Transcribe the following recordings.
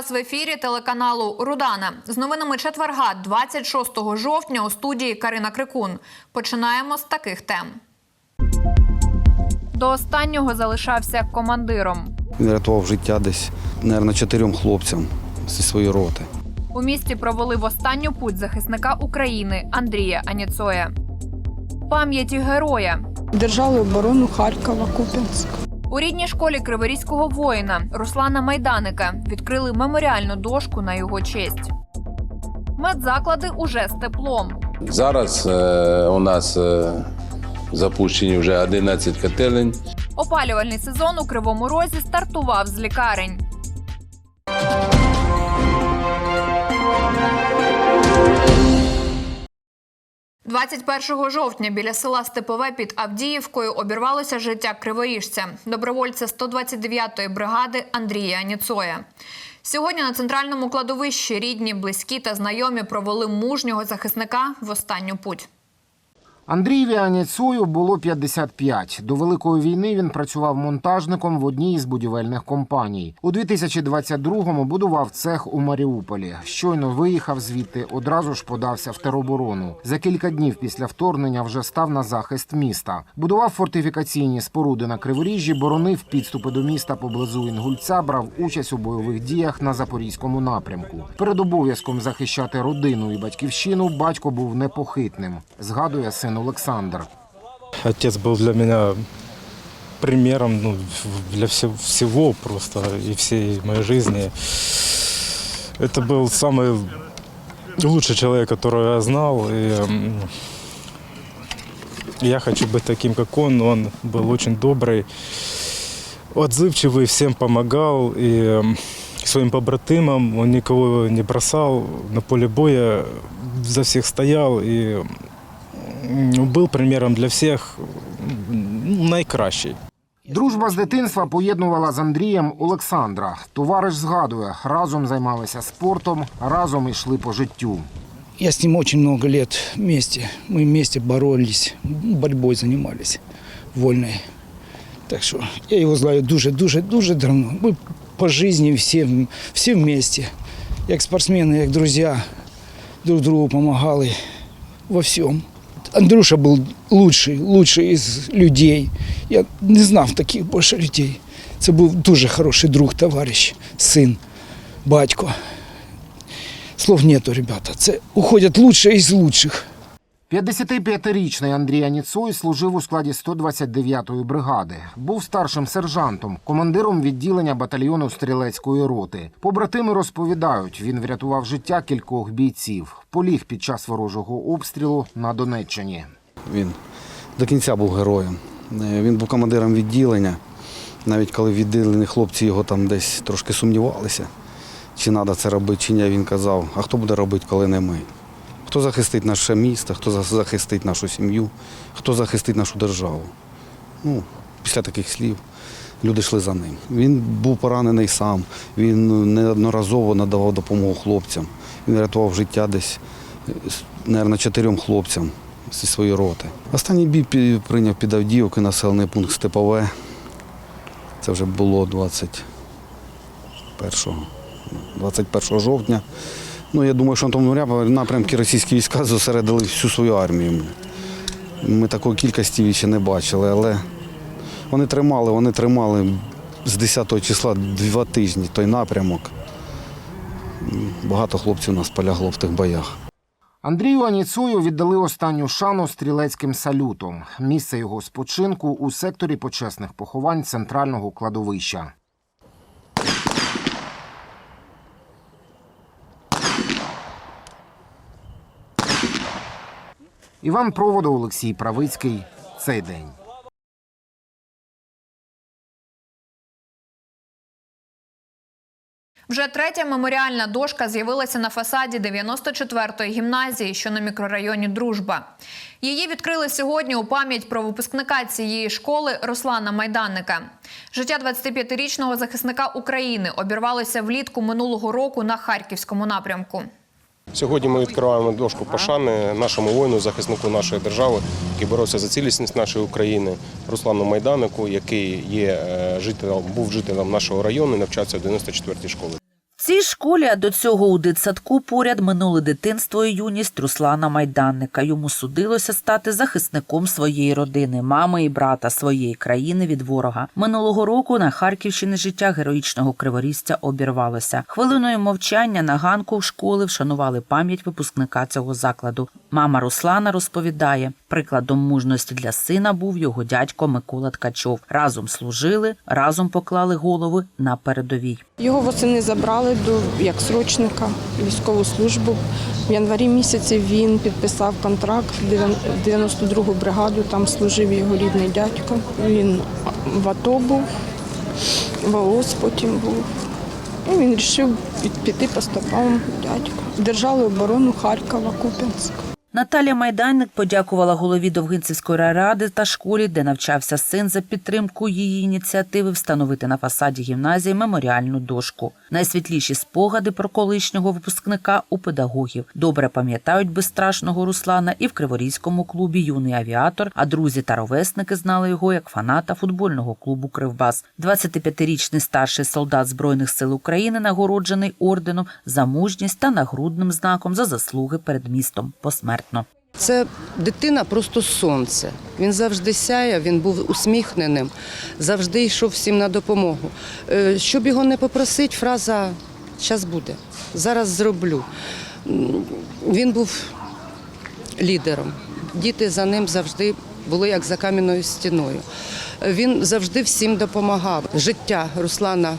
вас в ефірі телеканалу Рудана з новинами четверга, 26 жовтня, у студії Карина Крикун. Починаємо з таких тем. До останнього залишався командиром. Він рятував життя десь, мабуть, чотирьом хлопцям зі своєї роти. У місті провели в останню путь захисника України Андрія Аніцоя. Пам'яті героя Держали оборону Харкова, Куп'янськ. У рідній школі криворізького воїна Руслана Майданика відкрили меморіальну дошку на його честь. Медзаклади уже з теплом. Зараз е, у нас е, запущені вже 11 котелень. Опалювальний сезон у Кривому Розі стартував з лікарень. «21 жовтня біля села Степове під Авдіївкою обірвалося життя криворіжця, добровольця 129-ї бригади Андрія Аніцоя. Сьогодні на центральному кладовищі рідні, близькі та знайомі провели мужнього захисника в останню путь. Андрієві Аніцою було 55. До Великої війни він працював монтажником в одній із будівельних компаній. У 2022-му будував цех у Маріуполі. Щойно виїхав звідти, одразу ж подався в тероборону. За кілька днів після вторгнення вже став на захист міста. Будував фортифікаційні споруди на Криворіжжі, боронив підступи до міста поблизу Інгульця, брав участь у бойових діях на запорізькому напрямку. Перед обов'язком захищати родину і батьківщину батько був непохитним. Згадує син Олександр. Отец был для меня примером ну, для всего, просто и всей моей жизни. Это был самый лучший человек, которого я знал. И, я хочу быть таким, как он. Он был очень добрый, отзывчивый, всем помогал. И своим побратимам он никого не бросал. На поле боя за всех стоял. И м, был примером для всіх м, найкращий. Дружба з дитинства поєднувала з Андрієм Олександра. Товариш згадує, разом займалися спортом, разом йшли по життю. Я с ним очень много лет вместе. Мы вместе боролись, борьбой занимались вольной. Так что я его знаю дуже, дуже, дуже давно. Мы по жизни все, все вместе. Як спортсмены, як друзья, друг другу помогали во всем. Андрюша был лучший, лучший из людей. Я не знав таких більше людей. Це був дуже хороший друг, товариш, син, батько. Слов нету, ребята. Це уходять лучшие із лучших. 55-річний Андрій Аніцой служив у складі 129-ї бригади. Був старшим сержантом, командиром відділення батальйону стрілецької роти. Побратими розповідають, він врятував життя кількох бійців. Поліг під час ворожого обстрілу на Донеччині. Він до кінця був героєм. Е, Він був командиром відділення. Навіть коли відділені хлопці його там десь трошки сумнівалися, чи треба це робити, чи ні, він казав, а хто буде робити, коли не ми? Хто захистить наше місто, хто захистить нашу сім'ю, хто захистить нашу державу. Ну, після таких слів люди йшли за ним. Він був поранений сам, він неодноразово надавав допомогу хлопцям. Він рятував життя десь, мабуть, чотирьом хлопцям зі своєї роти. Останній бій прийняв під Авдіївки, населений пункт Степове. Це вже було 21, 21 жовтня. Ну, я думаю, що на тому ря- напрямку російські війська зосередили всю свою армію. Ми такої кількості ще не бачили, але вони тримали, вони тримали з 10 числа два тижні той напрямок. Багато хлопців у нас полягло в тих боях. Андрію Аніцою віддали останню шану стрілецьким салютом. Місце його спочинку у секторі почесних поховань центрального кладовища. Іван Проводов, Олексій Правицький. Цей день. Вже третя меморіальна дошка з'явилася на фасаді 94-ї гімназії, що на мікрорайоні Дружба. Її відкрили сьогодні у пам'ять про випускника цієї школи Руслана Майданника. Життя 25-річного захисника України обірвалося влітку минулого року на харківському напрямку. Сьогодні ми відкриваємо дошку пошани нашому воїну, захиснику нашої держави, який боровся за цілісність нашої України, Руслану Майданику, який є е, жителем, був жителем нашого району і навчався в 94-й школі. В цій школі, а до цього у дитсадку поряд минуле дитинство і юність Руслана Майданника. Йому судилося стати захисником своєї родини, мами і брата своєї країни від ворога. Минулого року на Харківщині життя героїчного криворізця обірвалося. Хвилиною мовчання на ганку школи вшанували пам'ять випускника цього закладу. Мама Руслана розповідає, прикладом мужності для сина був його дядько Микола Ткачов. Разом служили, разом поклали голови на передовій. Його восени забрали до як срочника військову службу. В январі місяці він підписав контракт в 92-гу бригаду. Там служив його рідний дядько. Він в АТО був, в ООС потім був. І він вирішив піти по стопам дядька. Держали оборону Харкова, Куп'янська. Наталя Майданник подякувала голові Довгинцівської райради та школі, де навчався син за підтримку її ініціативи встановити на фасаді гімназії меморіальну дошку. Найсвітліші спогади про колишнього випускника у педагогів добре пам'ятають безстрашного Руслана і в Криворізькому клубі Юний авіатор. А друзі та ровесники знали його як фаната футбольного клубу Кривбас. 25-річний старший солдат збройних сил України нагороджений орденом за мужність та нагрудним знаком за заслуги перед містом посмертно. Це дитина просто сонце. Він завжди сяяв, він був усміхненим, завжди йшов всім на допомогу. Е, Щоб його не попросити, фраза «Щас буде, зараз зроблю. Він був лідером. Діти за ним завжди були як за кам'яною стіною. Він завжди всім допомагав. Життя Руслана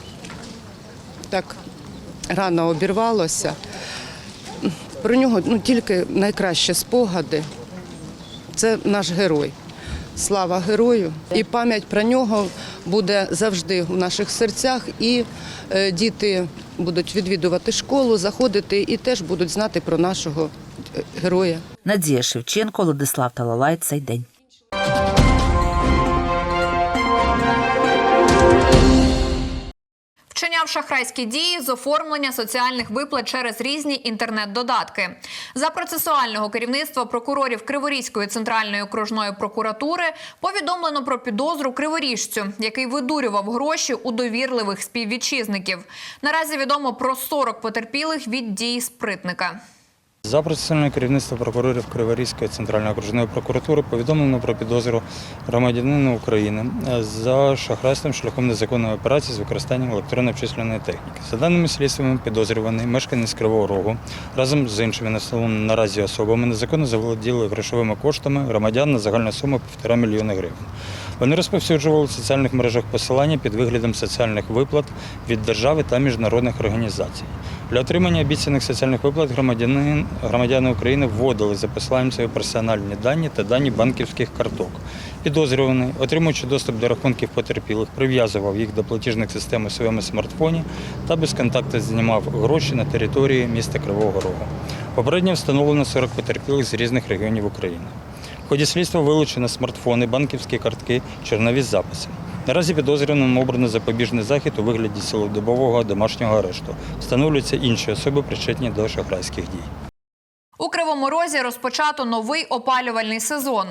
так рано обірвалося. Про нього ну, тільки найкращі спогади. Це наш герой. Слава герою! І пам'ять про нього буде завжди в наших серцях. І е, діти будуть відвідувати школу, заходити і теж будуть знати про нашого е, героя. Надія Шевченко, Владислав Талалай. Цей день. Вчиняв шахрайські дії з оформлення соціальних виплат через різні інтернет-додатки. За процесуального керівництва прокурорів Криворізької центральної окружної прокуратури повідомлено про підозру криворіжцю, який видурював гроші у довірливих співвітчизників. Наразі відомо про 40 потерпілих від дій спритника. За процесуальне керівництво прокурорів Криворізької центральної окружної прокуратури повідомлено про підозру громадянина України за шахрайством шляхом незаконної операції з використанням електронної обчислювальної техніки. За даними слідствами, підозрюваний мешканець Кривого Рогу разом з іншими населеними наразі особами незаконно заволоділи грошовими коштами громадян на загальну суму 1,5 мільйона гривень. Вони розповсюджували в соціальних мережах посилання під виглядом соціальних виплат від держави та міжнародних організацій. Для отримання обіцяних соціальних виплат громадяни, громадяни України вводили за посиланням свої персональні дані та дані банківських карток. Підозрюваний, отримуючи доступ до рахунків потерпілих, прив'язував їх до платіжних систем у своєму смартфоні та без контакту знімав гроші на території міста Кривого Рогу. Попередньо встановлено 40 потерпілих з різних регіонів України. Ході слідства вилучено смартфони, банківські картки, чернові записи. Наразі підозрюваним обрано запобіжний захід у вигляді цілодобового домашнього арешту. Встановлюються інші особи, причетні до шахрайських дій. У Кривому Розі розпочато новий опалювальний сезон.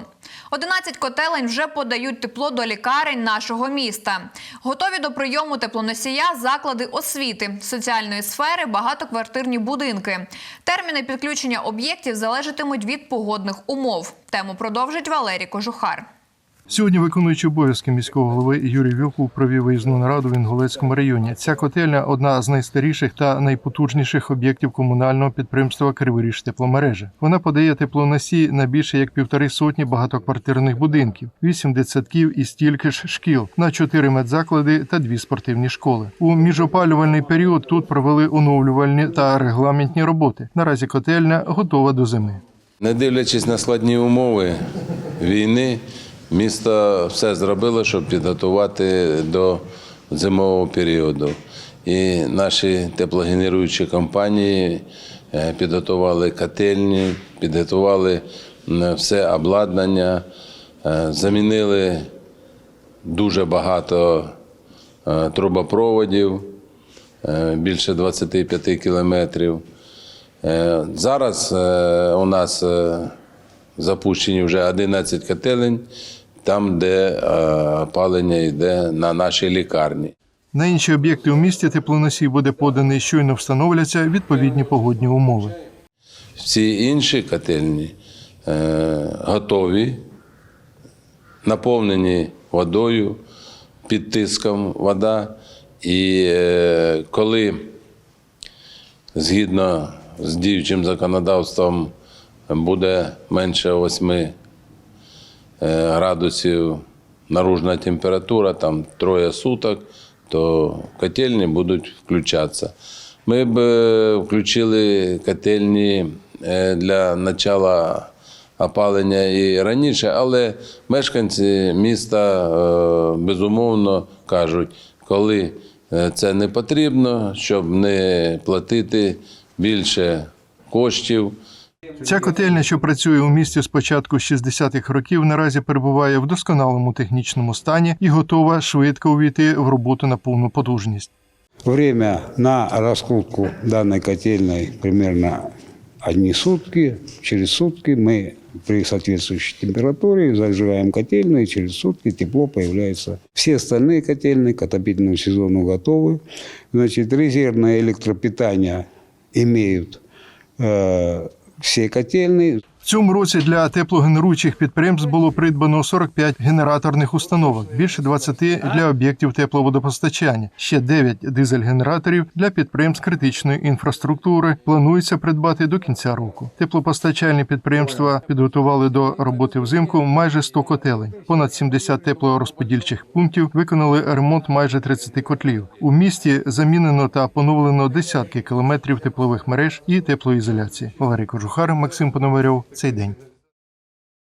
11 котелень вже подають тепло до лікарень нашого міста. Готові до прийому теплоносія заклади освіти, соціальної сфери, багатоквартирні будинки. Терміни підключення об'єктів залежатимуть від погодних умов. Тему продовжить Валерій Кожухар. Сьогодні виконуючий обов'язки міського голови Юрій Вілкул провів виїзну нараду в Інгулецькому районі. Ця котельня одна з найстаріших та найпотужніших об'єктів комунального підприємства Криворіж тепломережі. Вона подає теплоносій на більше як півтори сотні багатоквартирних будинків, вісім дитсадків і стільки ж шкіл, на чотири медзаклади та дві спортивні школи. У міжопалювальний період тут провели оновлювальні та регламентні роботи. Наразі котельня готова до зими. Не дивлячись на складні умови війни, місто все зробило, щоб підготувати до зимового періоду. І наші теплогенеруючі компанії е, підготували котельні, підготували все обладнання, е, замінили дуже багато е, трубопроводів, більше 25 кілометрів. Зараз у нас запущені вже 11 котелень, там, де е, опалення йде на нашій лікарні. На інші об'єкти у місті теплоносій буде поданий, щойно встановляться відповідні погодні умови. Всі інші котельні е, готові, наповнені водою, під тиском вода. І е, коли згідно з діючим законодавством буде менше 8 е, градусів наружна температура, там троє суток, то котельні будуть включатися. Ми б е, включили котельні е, для начала опалення і раніше, але мешканці міста е, безумовно кажуть, коли е, це не потрібно, щоб не платити більше коштів. Ця котельня, що працює у місті з початку 60-х років, наразі перебуває в досконалому технічному стані і готова швидко увійти в роботу на повну потужність. Время на раскрутку данной котельной примерно одни сутки. Через сутки мы при соответствующей температуре зажигаем котельную, и через сутки тепло появляется. Все остальные котельные к отопительному сезону готовы. Значит, резервное электропитание имеют э, все котельные. В цьому році для теплогенеруючих підприємств було придбано 45 генераторних установок, більше 20 для об'єктів тепловодопостачання, ще 9 дизель-генераторів для підприємств критичної інфраструктури. Планується придбати до кінця року. Теплопостачальні підприємства підготували до роботи взимку майже 100 котелень. Понад 70 теплорозподільчих пунктів виконали ремонт майже 30 котлів. У місті замінено та поновлено десятки кілометрів теплових мереж і теплоізоляції. Валерій Кожухар, Максим Пономарьов. Цей день.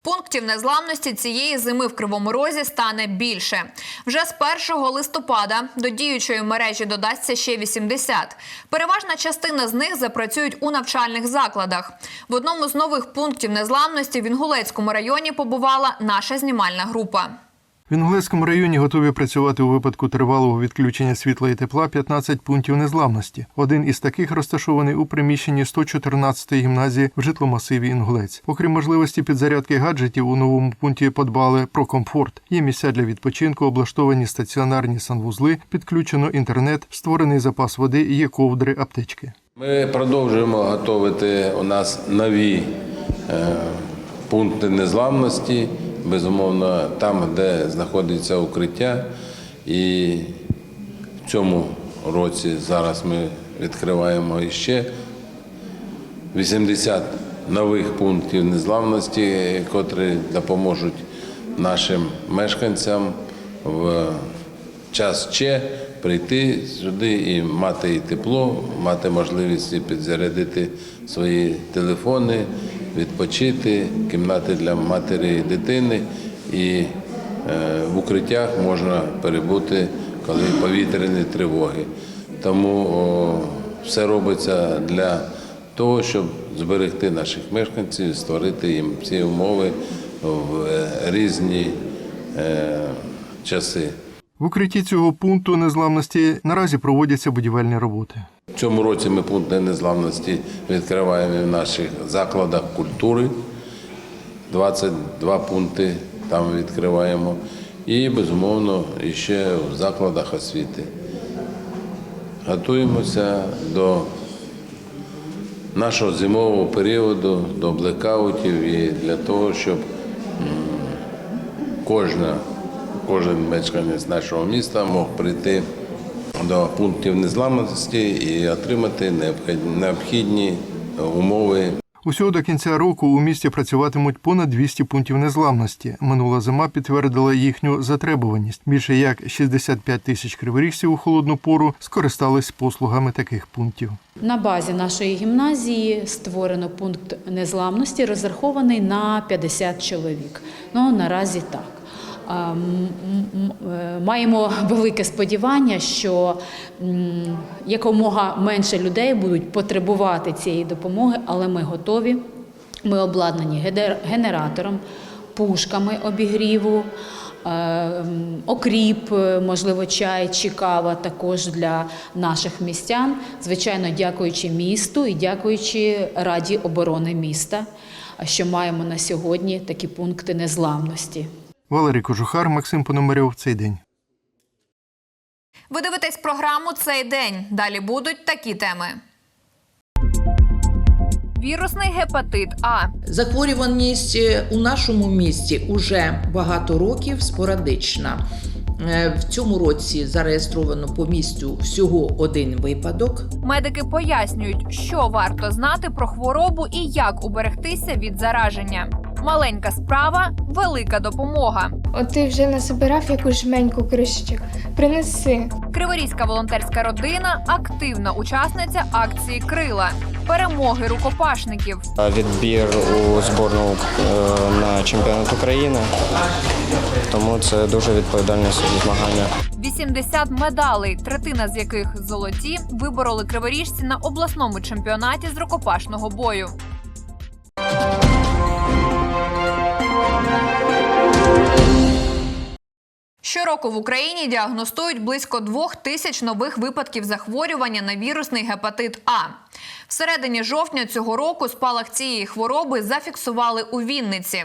Пунктів незламності цієї зими в Кривому Розі стане більше. Вже з 1 листопада до діючої мережі додасться ще 80. Переважна частина з них запрацюють у навчальних закладах. В одному з нових пунктів незламності в Інгулецькому районі побувала наша знімальна група. В Інгулецькому районі готові працювати у випадку тривалого відключення світла і тепла 15 пунктів незламності. Один із таких розташований у приміщенні 114-ї гімназії в житломасиві Інгулець. Окрім можливості підзарядки гаджетів, у новому пункті подбали про комфорт. Є місця для відпочинку, облаштовані стаціонарні санвузли, підключено інтернет, створений запас води, є ковдри, аптечки. Ми продовжуємо готувати у нас нові е, пункти незламності, безумовно, там, де знаходиться укриття. І в цьому році зараз ми відкриваємо іще 80 нових пунктів незламності, котрі допоможуть нашим мешканцям в час Че прийти сюди і мати і тепло, мати можливість і підзарядити свої телефони, відпочити, кімнати для матері і дитини. І е, в укриттях можна перебути, коли повітряні тривоги. Тому о, все робиться для того, щоб зберегти наших мешканців, створити їм всі умови в е, різні е, часи. В укритті цього пункту незламності наразі проводяться будівельні роботи. В цьому році ми пункти незламності відкриваємо в наших закладах культури. 22 пункти там відкриваємо. І, безумовно, ще в закладах освіти. Готуємося до нашого зимового періоду, до блекаутів і для того, щоб кожна, кожен мешканець нашого міста мог прийти до пунктів незламності і отримати необхід- необхідні умови Усього до кінця року у місті працюватимуть понад 200 пунктів незламності. Минула зима підтвердила їхню затребуваність. Більше як 65 тисяч криворіжців у холодну пору скористались послугами таких пунктів. На базі нашої гімназії створено пункт незламності, розрахований на 50 чоловік. Ну наразі так. Е, Маємо велике сподівання, що якомога менше людей будуть потребувати цієї допомоги, але ми готові. Ми обладнані генератором, пушками обігріву, е, окріп, е, можливо, чай чи кава також для наших містян. Звичайно, дякуючи місту і дякуючи Раді оборони міста, що маємо на сьогодні такі пункти незламності. Валерій Кожухар, Максим Пономарьов. Цей день. Ви дивитесь програму цей день. Далі будуть такі теми. Вірусний гепатит А Захворюваність е, у нашому місті уже багато років спорадична. Е, В цьому році зареєстровано по місцю всього один випадок. медики пояснюють, що варто знати про хворобу і як уберегтися від зараження. Маленька справа велика допомога. От ти вже насобирав якусь жменьку кришечок. Принеси. Криворізька волонтерська родина активна учасниця акції Крила перемоги рукопашників. Відбір у зборну е, на чемпіонат України, тому це дуже відповідальне змагання. 80 медалей, третина з яких золоті, вибороли криворіжці на обласному чемпіонаті з рукопашного бою. Щороку в Україні діагностують близько двох тисяч нових випадків захворювання на вірусний гепатит А. Всередині жовтня цього року спалах цієї хвороби зафіксували у Вінниці.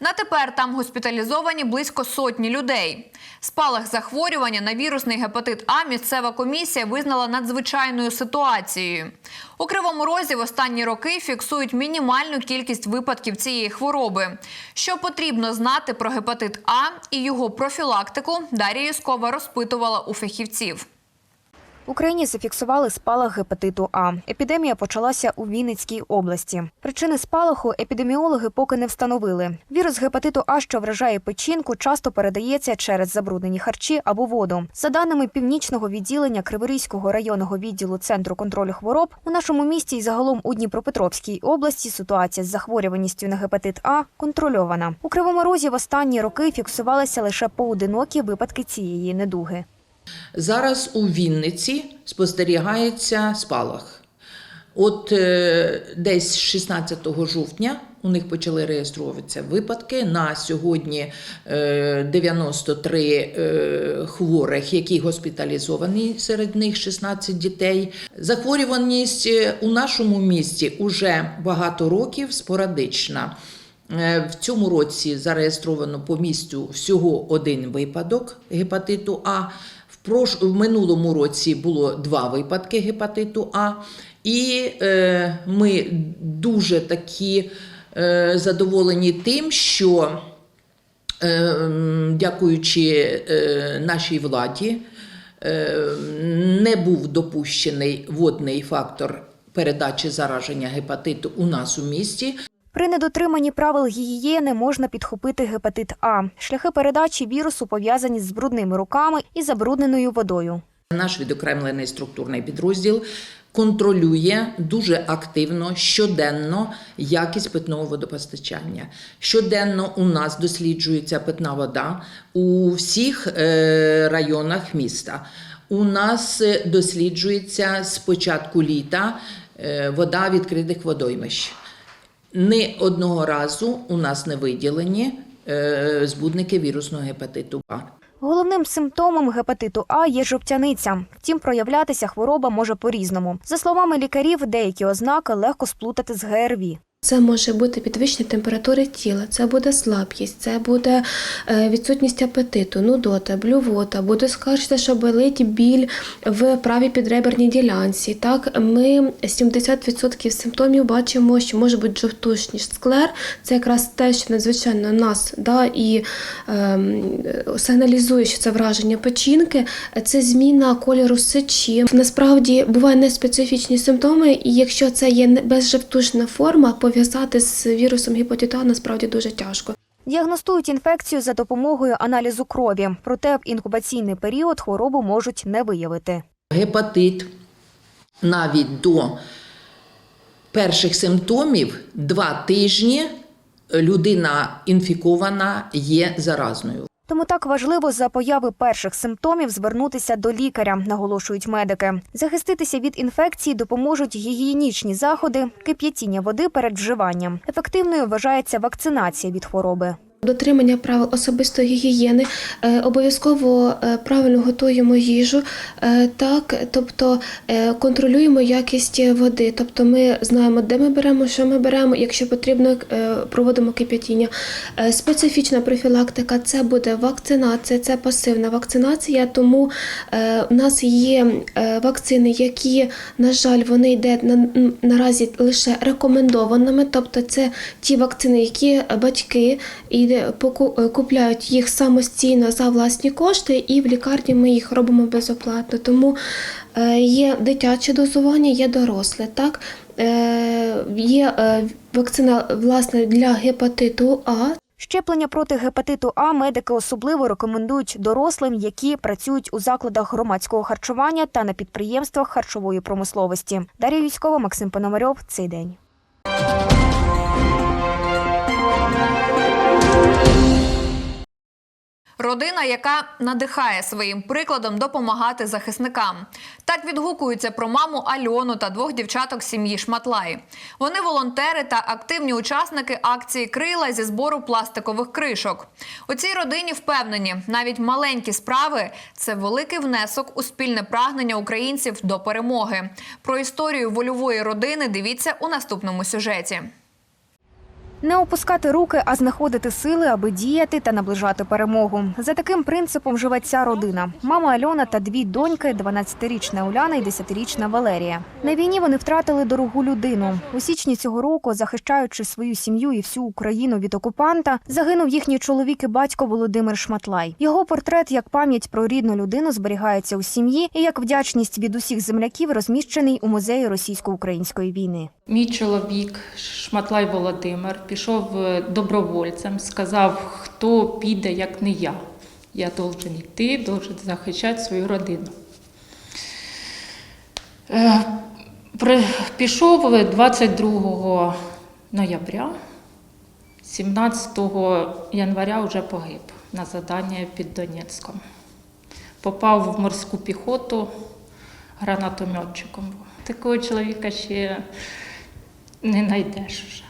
На тепер там госпіталізовані близько сотні людей. Спалах захворювання на вірусний гепатит А місцева комісія визнала надзвичайною ситуацією. У Кривому Розі в останні роки фіксують мінімальну кількість випадків цієї хвороби. Що потрібно знати про гепатит А і його профілактику, Дар'я Юскова розпитувала у фахівців. Україні зафіксували спалах гепатиту А. Епідемія почалася у Вінницькій області. Причини спалаху епідеміологи поки не встановили. Вірус гепатиту А, що вражає печінку, часто передається через забруднені харчі або воду. За даними північного відділення Криворізького районного відділу центру контролю хвороб, у нашому місті і загалом у Дніпропетровській області ситуація з захворюваністю на гепатит А контрольована. У Кривому Розі в останні роки фіксувалися лише поодинокі випадки цієї недуги. Зараз у Вінниці спостерігається спалах. От е, десь 16 жовтня у них почали реєструватися випадки. На сьогодні е, 93 е, хворих, які госпіталізовані, серед них 16 дітей. Захворюваність е, у нашому місті уже багато років спорадична. Е, В цьому році зареєстровано по місцю всього один випадок гепатиту А. В, минулому році було два випадки гепатиту А. І е, ми дуже такі е, задоволені тим, що е, дякуючи е, нашій владі, е, не був допущений водний фактор передачі зараження гепатиту у нас у місті. При недотриманні правил гігієни можна підхопити гепатит А. Шляхи передачі вірусу пов'язані з брудними руками і забрудненою водою. Наш відокремлений структурний підрозділ контролює дуже активно щоденно якість питного водопостачання. Щоденно у нас досліджується питна вода у всіх е, районах міста. У нас е, досліджується з початку літа е, вода відкритих водоймищ. Ні одного разу у нас не виділені е, збудники вірусного гепатиту А. Головним симптомом гепатиту А є жовтяниця. Втім, проявлятися хвороба може по-різному. За словами лікарів, деякі ознаки легко сплутати з ГРВІ. Це може бути підвищення температури тіла, це буде слабкість, це буде е, відсутність апетиту, нудота, блювота, буде скаржитися, що болить біль в правій підреберній ділянці. Так, ми 70% симптомів бачимо, що може бути жовтушний склер. Це якраз те, що надзвичайно нас да, і ем, сигналізує, що це враження печінки, це зміна кольору сечі. Насправді бувають неспецифічні симптоми, і якщо це є безжовтушна форма, пов'язати з вірусом гепатиту насправді дуже тяжко. Діагностують інфекцію за допомогою аналізу крові, проте в інкубаційний період хворобу можуть не виявити. Гепатит навіть до перших симптомів два тижні людина інфікована є заразною. Тому так важливо за появи перших симптомів звернутися до лікаря, наголошують медики. Захиститися від інфекції допоможуть гігієнічні заходи, кип'ятіння води перед вживанням. Ефективною вважається вакцинація від хвороби. Дотримання правил особистої гігієни, е, обов'язково е, правильно готуємо їжу, е, так, тобто контролюємо якість води. Тобто ми знаємо, де ми беремо, що ми беремо, якщо потрібно, проводимо кип'ятіння. Специфічна профілактика це буде вакцинація, це пасивна вакцинація, тому у нас є вакцини, які, на жаль, вони йдуть на, наразі лише рекомендованими, тобто це ті вакцини, які батьки і поку- е, купляють їх самостійно за власні кошти, і в лікарні ми їх робимо безоплатно. Тому е, є дитяче дозування, є доросле. Так? Е, Є вакцина власне для гепатиту А, Щеплення проти гепатиту А медики особливо рекомендують дорослим, які працюють у закладах громадського харчування та на підприємствах харчової промисловості. Дар'я Військова, Максим Пономарьов. Цей день. Родина, яка надихає своїм прикладом допомагати захисникам. Так відгукуються про маму Альону та двох дівчаток сім'ї Шматлай. Вони волонтери та активні учасники акції Крила зі збору пластикових кришок. У цій родині впевнені, навіть маленькі справи це великий внесок у спільне прагнення українців до перемоги. Про історію вольової родини дивіться у наступному сюжеті. Не опускати руки, а знаходити сили, аби діяти та наближати перемогу. За таким принципом живе ця родина. Мама Альона та дві доньки, 12-річна Уляна і 10-річна Валерія. На війні вони втратили дорогу людину. У січні цього року, захищаючи свою сім'ю і всю Україну від окупанта, загинув їхній чоловік і батько Володимир Шматлай. Його портрет як пам'ять про рідну людину зберігається у сім'ї і як вдячність від усіх земляків розміщений у музеї російсько-української війни. Мій чоловік Шматлай Володимир пішов е, добровольцем, сказав, хто піде, як не я. Я должен йти, должен захищати свою родину. Е, Пішов 22 ноября, 17 января вже погиб на задання під Донецьком. Попав в морську піхоту гранатометчиком. Такого чоловіка ще не знайдеш вже.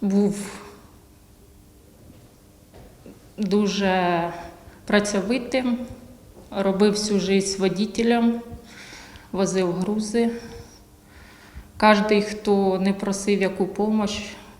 Був дуже працьовитим, робив всю життя водителем, возив грузи. Кожен, хто не просив яку допомогу,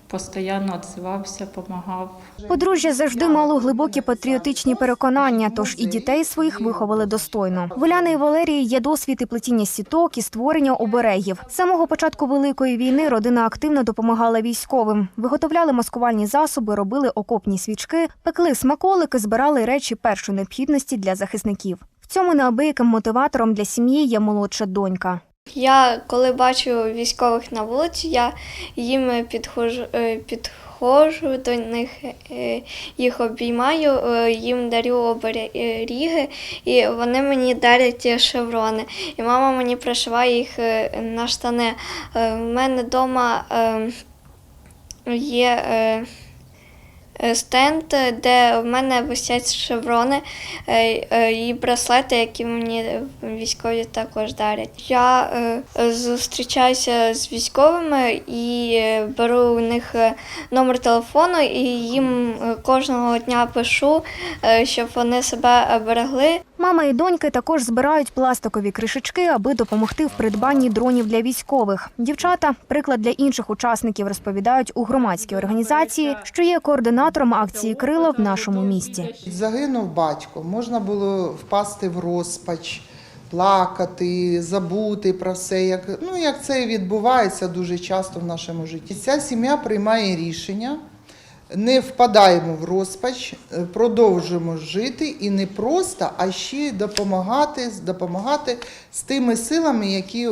постійно відзивався, допомагав. Подружжя завжди мало глибокі патріотичні переконання, тож і дітей своїх виховали достойно. В Уляни і Валерії є досвід і плетіння сіток і створення оберегів. З самого початку великої війни родина активно допомагала військовим. Виготовляли маскувальні засоби, робили окопні свічки, пекли смаколики, збирали речі першої необхідності для захисників. В цьому неабияким мотиватором для сім'ї є молодша донька. Я коли бачу військових на вулиці, я їм підходжу, е, підходжу до них, е, їх обіймаю, е, їм дарю оберіги, і вони мені дарять шеврони. І мама мені пришиває їх е, на штани. Е, У мене вдома є е, е, стенд, де в мене висять шеврони е, е, і браслети, які мені військові також дарять. Я е, е, зустрічаюся з військовими і е, беру у них е, номер телефону і їм е, кожного дня пишу, е, щоб вони себе берегли. Мама і доньки також збирають пластикові кришечки, аби допомогти в придбанні дронів для військових. Дівчата приклад для інших учасників розповідають у громадській організації, що є координатором акції Крила в нашому місті. Загинув батько, можна було впасти в розпач, плакати, забути про все, як, ну, як це відбувається дуже часто в нашому житті. Ця сім'я приймає рішення, не впадаємо в розпач, е, продовжуємо жити і не просто, а ще допомагати, допомагати з тими силами, які,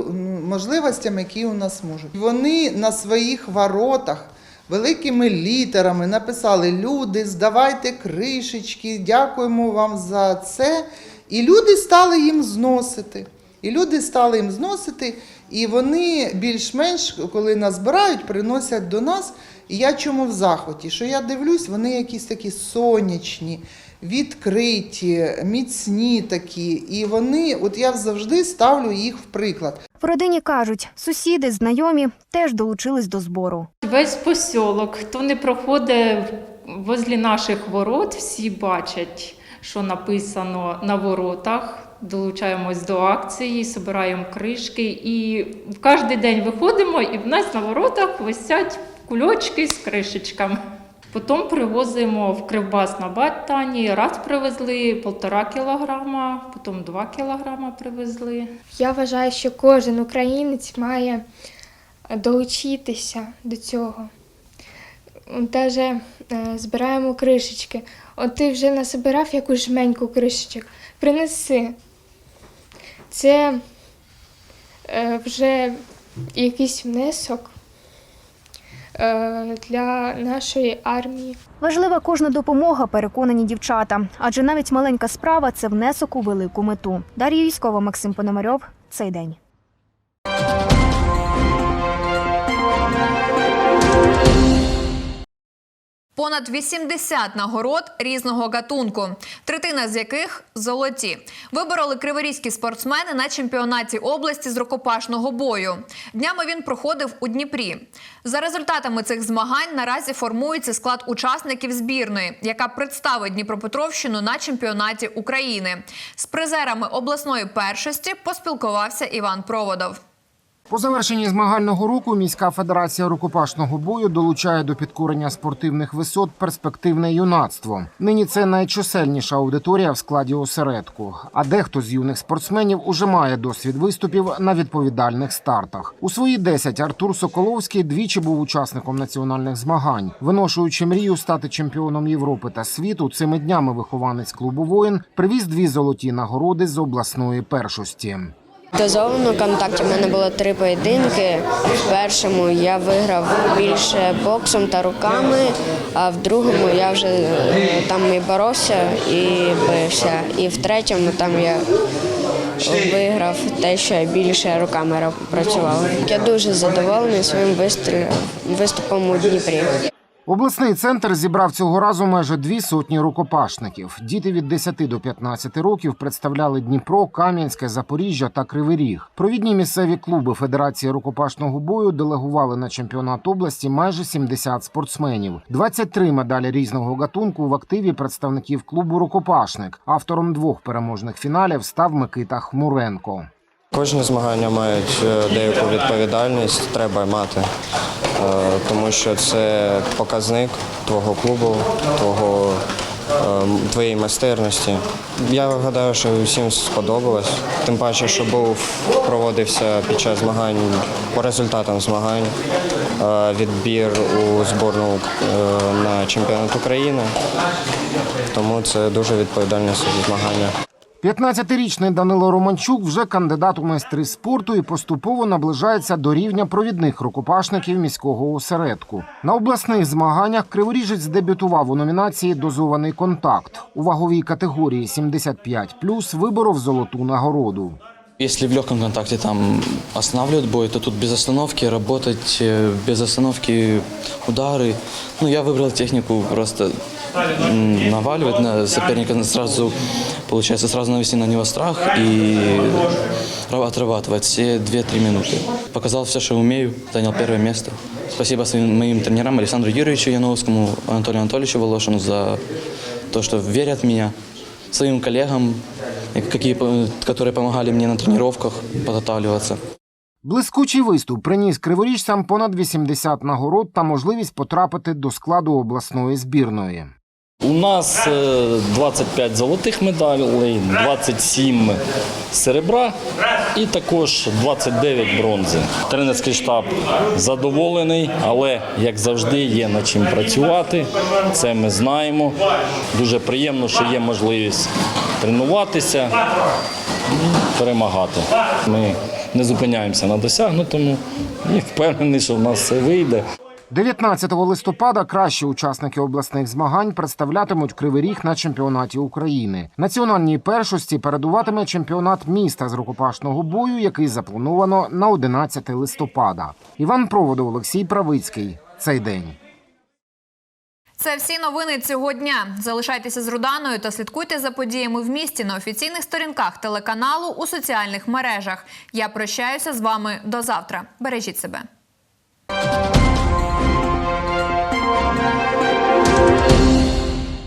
можливостями, які у нас можуть. Вони на своїх воротах великими літерами написали люди, здавайте кришечки, дякуємо вам за це. І люди стали їм зносити. І люди стали їм зносити, і вони більш-менш, коли нас збирають, приносять до нас. І я чому в захваті? Що я дивлюсь, вони якісь такі сонячні, відкриті, міцні такі. І вони, от я завжди ставлю їх в приклад. В родині кажуть, сусіди, знайомі теж долучились до збору. Весь посілок, хто не проходить возле наших ворот всі бачать, що написано на воротах. Долучаємось до акції, збираємо кришки і в кожен день виходимо, і в нас на воротах висять кульочки з кришечками. Потім привозимо в Кривбас на Батані. Раз привезли півтора кілограма, потім два кілограма привезли. Я вважаю, що кожен українець має долучитися до цього. Даже е, збираємо кришечки. От ти вже насобирав якусь жменьку кришечок, принеси. Це е, вже якийсь внесок е, для нашої армії. Важлива кожна допомога, переконані дівчата. Адже навіть маленька справа це внесок у велику мету. Дар'я Юськова, Максим Пономарьов. Цей день. Понад 80 нагород різного гатунку, третина з яких золоті. Вибороли криворізькі спортсмени на чемпіонаті області з рукопашного бою. Днями він проходив у Дніпрі. За результатами цих змагань наразі формується склад учасників збірної, яка представить Дніпропетровщину на чемпіонаті України. З призерами обласної першості поспілкувався Іван Проводов. По завершенні змагального року міська федерація рукопашного бою долучає до підкорення спортивних висот перспективне юнацтво. Нині це найчисельніша аудиторія в складі осередку. А дехто з юних спортсменів уже має досвід виступів на відповідальних стартах. У свої 10 Артур Соколовський двічі був учасником національних змагань, виношуючи мрію стати чемпіоном Європи та світу. Цими днями вихованець клубу воїн привіз дві золоті нагороди з обласної першості. Дозовано контакті в мене було три поєдинки. В першому я виграв більше боксом та руками, а в другому я вже е, там і боровся і бився. І в третьому там я виграв те, що я більше руками працював. Я дуже задоволений своїм виступом у Дніпрі. Обласний центр зібрав цього разу майже дві сотні рукопашників. Діти від 10 до 15 років представляли Дніпро, Кам'янське, Запоріжжя та Кривий Ріг. Провідні місцеві клуби Федерації рукопашного бою делегували на чемпіонат області майже 70 спортсменів. 23 медалі різного гатунку в активі представників клубу Рукопашник. Автором двох переможних фіналів став Микита Хмуренко. Кожні змагання мають е, деяку відповідальність, треба мати, е, тому що це показник твого клубу, твого, е, твоєї майстерності. Я гадаю, що всім сподобалось. Тим паче, що був проводився під час змагань по результатам змагань відбір у зборну на чемпіонат України. Тому це дуже відповідальне змагання. 15-річний Данило Романчук вже кандидат у майстри спорту і поступово наближається до рівня провідних рукопашників міського осередку. На обласних змаганнях криворіжець дебютував у номінації Дозований контакт у ваговій категорії 75+, виборов золоту нагороду. Если в легком контакте там останавливают бой, то тут без остановки работать, э, без остановки удары. Ну, я выбрал технику просто м, наваливать на соперника сразу, получается, сразу навести на него страх и ра- отрабатывать все 2-3 минуты. Показал все, что умею, занял первое место. Спасибо своим моим тренерам Александру Юрьевичу Яновскому, Анатолию Анатольевичу Волошину за то, что верят в меня, своим коллегам, какие, по- которые помогали мне на тренировках подготавливаться. Блискучий виступ приніс криворіжцям понад 80 нагород та можливість потрапити до складу обласної збірної. У нас е, 25 золотих медалей, 27 серебра і також 29 бронзи. Тренерський штаб задоволений, але як завжди є над чим працювати. Це ми знаємо. Дуже приємно, що є можливість тренуватися і перемагати. Ми не зупиняємося на досягнутому і впевнений, що в нас все вийде. 19 листопада кращі учасники обласних змагань представлятимуть Кривий Ріг на чемпіонаті України. Національній першості передуватиме чемпіонат міста з рукопашного бою, який заплановано на 11 листопада. Іван Проводов, Олексій Правицький. Цей день. Це всі новини цього дня. Залишайтеся з Руданою та слідкуйте за подіями в місті на офіційних сторінках телеканалу у соціальних мережах. Я прощаюся з вами до завтра. Бережіть себе.